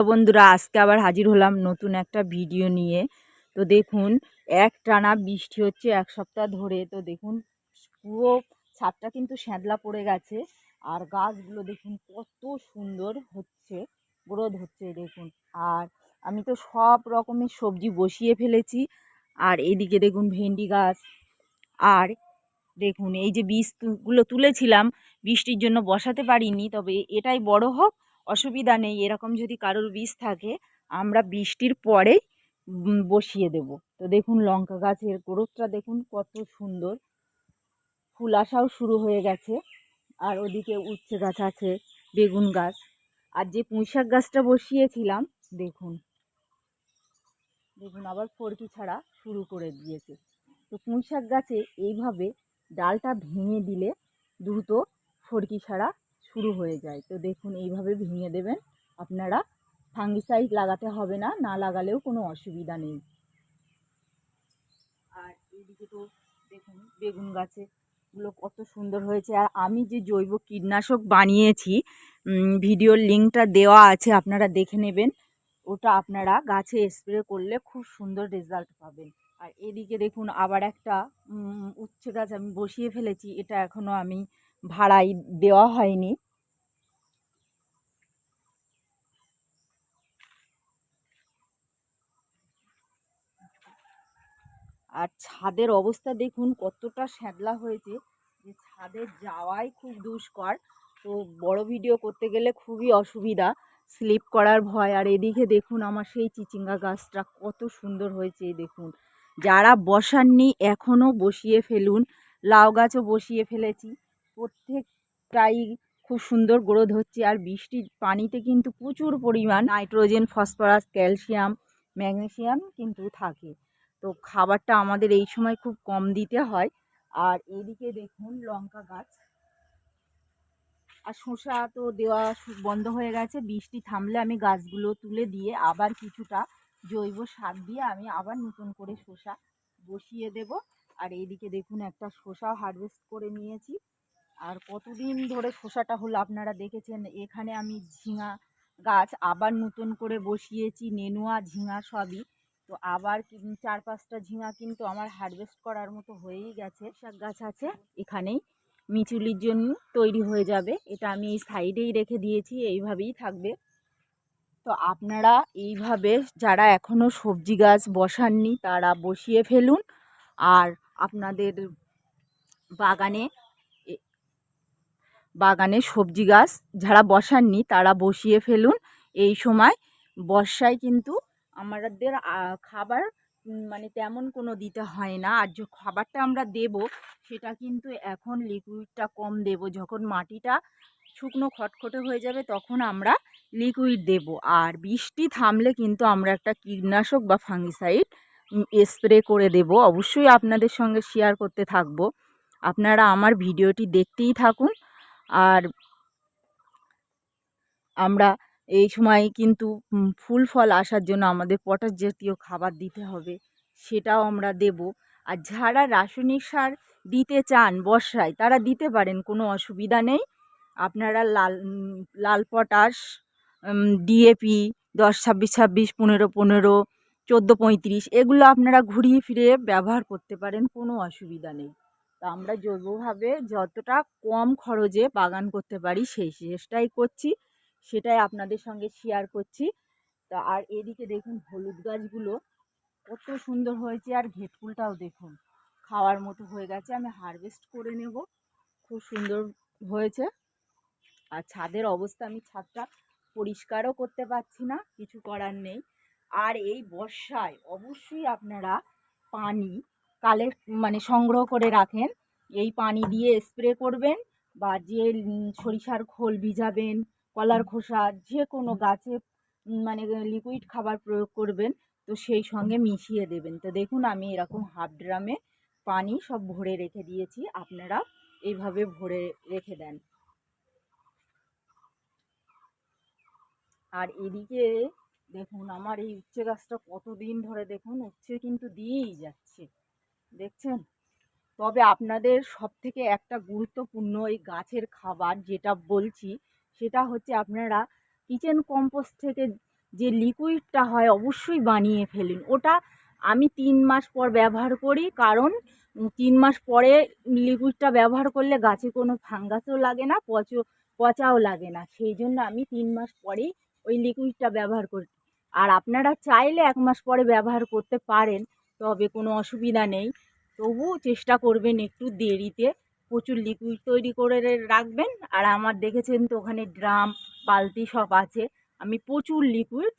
বন্ধুরা, আজকে আবার হাজির হলাম নতুন একটা ভিডিও নিয়ে। তো দেখুন, এক টানা বৃষ্টি হচ্ছে এক সপ্তাহ ধরে। তো দেখুন, পুরো ছাদটা কিন্তু শ্যাঁদলা পড়ে গেছে। আর গাছগুলো দেখুন, কত সুন্দর হচ্ছে, গ্রোথ হচ্ছে দেখুন। আর আমি তো সব রকমের সবজি বসিয়ে ফেলেছি। আর এদিকে দেখুন, ভেন্ডি গাছ। আর দেখুন, এই যে বীজগুলো তুলেছিলাম, বৃষ্টির জন্য বসাতে পারিনি, তবে এটাই বড় হোক অসুবিধা নেই এরকম যদি কারোর বীজ থাকে আমরা বৃষ্টির উম, বসিয়ে দেব। তো দেখুন লঙ্কা গাছের গ্রোথটা দেখুন কত সুন্দর। ফুল আসাও শুরু হয়ে গেছে আর ওদিকে উচ্ছে গাছ আছে বেগুন গাছ। আর যে পুঁইশাক গাছটা বসিয়েছিলাম দেখুন। দেখুন আবার ফরকি ছাড়া শুরু করে দিয়েছে। তো পুঁইশাক গাছে এইভাবে ডালটা ভেঙে দিলে দ্রুত ফরকি ছাড়া শুরু হয়ে যায়। তো দেখুন, এইভাবে ভেঙে দেবেন। আপনারা ফাঙ্গিসাইড লাগাতে হবে না না লাগালেও কোনো অসুবিধা নেই। আর এইদিকে তো দেখুন, বেগুন গাছে গুলো কত সুন্দর হয়েছে। আর আমি যে জৈব কীটনাশক বানিয়েছি ভিডিওর লিঙ্কটা দেওয়া আছে, আপনারা দেখে নেবেন। ওটা আপনারা গাছে স্প্রে করলে খুব সুন্দর রেজাল্ট পাবেন। আর এদিকে দেখুন, আবার একটা উচ্ছে গাছ আমি বসিয়ে ফেলেছি, এটা এখনও আমি ভাড়াই দেওয়া হয়নি। আর ছাদের অবস্থা দেখুন, কতটা শ্যাদলা হয়েছে যে ছাদে যাওয়াই খুব দুষ্কর। তো বড় ভিডিও করতে গেলে খুবই অসুবিধা, স্লিপ করার ভয়। আর এদিকে দেখুন আমার সেই চিচিঙ্গা গাছটা কত সুন্দর হয়েছে দেখুন। যারা বসাননি, এখনও বসিয়ে ফেলুন। লাউ গাছও বসিয়ে ফেলেছি। প্রত্যেকটাই খুব সুন্দর গ্রোথ হচ্ছে। আর বৃষ্টির পানিতে কিন্তু প্রচুর পরিমাণ নাইট্রোজেন, ফসফরাস, ক্যালসিয়াম, ম্যাগনেসিয়াম কিন্তু থাকে। তো খাবারটা আমাদের এই সময় খুব কম দিতে হয়। আর এদিকে দেখুন লঙ্কা গাছ। আর শসা তো দেওয়া বন্ধ হয়ে গেছে। বৃষ্টি থামলে আমি গাছগুলো তুলে দিয়ে আবার কিছুটা জৈব সার দিয়ে আমি আবার নতুন করে শসা বসিয়ে দেব। আর এইদিকে দেখুন একটা শসা হারভেস্ট করে নিয়েছি। আর কতদিন ধরে শসাটা হলো আপনারা দেখেছেন? এখানে আমি ঝিঙা গাছ আবার নতুন করে বসিয়েছি, নেনুয়া, ঝিঙা সবই। তো আবার চার পাঁচটা ঝিঙা কিন্তু আমার হারভেস্ট করার মতো হয়েই গেছে। শাক গাছ আছে এখানেই। মিচুলির জন্য তৈরি হয়ে যাবে। এটা আমি এই সাইডেই রেখে দিয়েছি, এইভাবেই থাকবে। তো আপনারা এইভাবে যারা এখনও সবজি গাছ বসাননি, তারা বসিয়ে ফেলুন। আর আপনাদের বাগানে বাগানে সবজি গাছ যারা বসাননি তারা বসিয়ে ফেলুন। এই সময় বর্ষায় কিন্তু আমাদের খাবার মানে তেমন কোনো দিতে হয় না। আর যে খাবারটা আমরা দেব, সেটা কিন্তু এখন লিকুইডটা কম দেব। যখন মাটিটা শুকনো খটখটে হয়ে যাবে তখন আমরা লিকুইড দেব। আর বৃষ্টি থামলে কিন্তু আমরা একটা কীটনাশক বা ফাঙ্গিসাইড স্প্রে করে দেব। অবশ্যই আপনাদের সঙ্গে শেয়ার করতে থাকব। আপনারা আমার ভিডিওটি দেখতেই থাকুন। আর আমরা এই সময় কিন্তু ফুল ফল আসার জন্য আমাদের পটাশ জাতীয় খাবার দিতে হবে, সেটাও আমরা দেব। আর যারা রাসায়নিক সার দিতে চান বর্ষায়, তারা দিতে পারেন, কোনো অসুবিধা নেই। আপনারা লাল লাল পটাশ ডিএপি দশ, ছাব্বিশ ছাব্বিশ, পনেরো পনেরো, চোদ্দ, পঁয়ত্রিশ, এগুলো আপনারা ঘুরিয়ে ফিরে ব্যবহার করতে পারেন, কোনো অসুবিধা নেই। তা আমরা জৈবভাবে যতটা কম খরচে বাগান করতে পারি, সেই চেষ্টাই করছি। সেটাই আপনাদের সঙ্গে শেয়ার করছি। তা আর এদিকে দেখুন হলুদ গাছগুলো কত সুন্দর হয়েছে আর ঘেটকুলটাও দেখুন। খাওয়ার মতো হয়ে গেছে, আমি হারভেস্ট করে নেব। খুব সুন্দর হয়েছে। আর ছাদের অবস্থা আমি ছাদটা পরিষ্কারও করতে পারছি না, কিছু করার নেই। আর এই বর্ষায় অবশ্যই আপনারা পানি কালেক্ট মানে সংগ্রহ করে রাখেন। এই পানি দিয়ে স্প্রে করবেন বা যে সরিষার খোল ভিজাবেন, কলার খোসা যে কোনো গাছে মানে লিকুইড খাবার প্রয়োগ করবেন, তো সেই সঙ্গে মিশিয়ে দেবেন। তো দেখুন, আমি এরকম হাফ ড্রামে পানি সব ভরে রেখে দিয়েছি। আপনারা এইভাবে ভরে রেখে দেন। আর এদিকে দেখুন, আমার এই উচ্ছে গাছটা কতদিন ধরে দেখুন, উচ্ছে কিন্তু দিয়েই যাচ্ছে। দেখছেন? তবে আপনাদের সব থেকে একটা গুরুত্বপূর্ণ এই গাছের খাবার যেটা বলছি, সেটা হচ্ছে আপনারা কিচেন কম্পোস্ট থেকে যে লিকুইডটা হয় অবশ্যই বানিয়ে ফেলুন। ওটা আমি তিন মাস পর ব্যবহার করি, কারণ তিন মাস পরে লিকুইডটা ব্যবহার করলে গাছে কোনো ফাঙ্গাসও লাগে না পচও পচাও লাগে না। সেই জন্য আমি তিন মাস পরেই ওই লিকুইডটা ব্যবহার করি আর আপনারা চাইলে এক মাস পরে ব্যবহার করতে পারেন। তবে কোনো অসুবিধা নেই। তবুও চেষ্টা করবেন একটু দেরিতে। প্রচুর লিকুইড তৈরি করে রাখবেন। আর আমার দেখেছেন তো ওখানে ড্রাম, বালতি সব আছে। আমি প্রচুর লিকুইড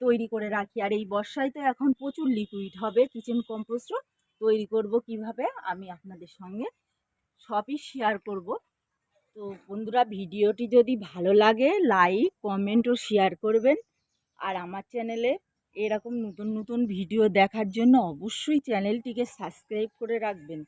তৈরি করে রাখি। আর এই বর্ষায় তো এখন প্রচুর লিকুইড হবে কিচেন কম্পোস্টও তৈরি করব কীভাবে, আমি আপনাদের সঙ্গে সবই শেয়ার করব। তো বন্ধুরা, ভিডিওটি যদি ভালো লাগে লাইক কমেন্ট ও শেয়ার করবেন। আর আমার চ্যানেলে এরকম নতুন নতুন ভিডিও দেখার জন্য অবশ্যই চ্যানেলটিকে সাবস্ক্রাইব করে রাখবেন।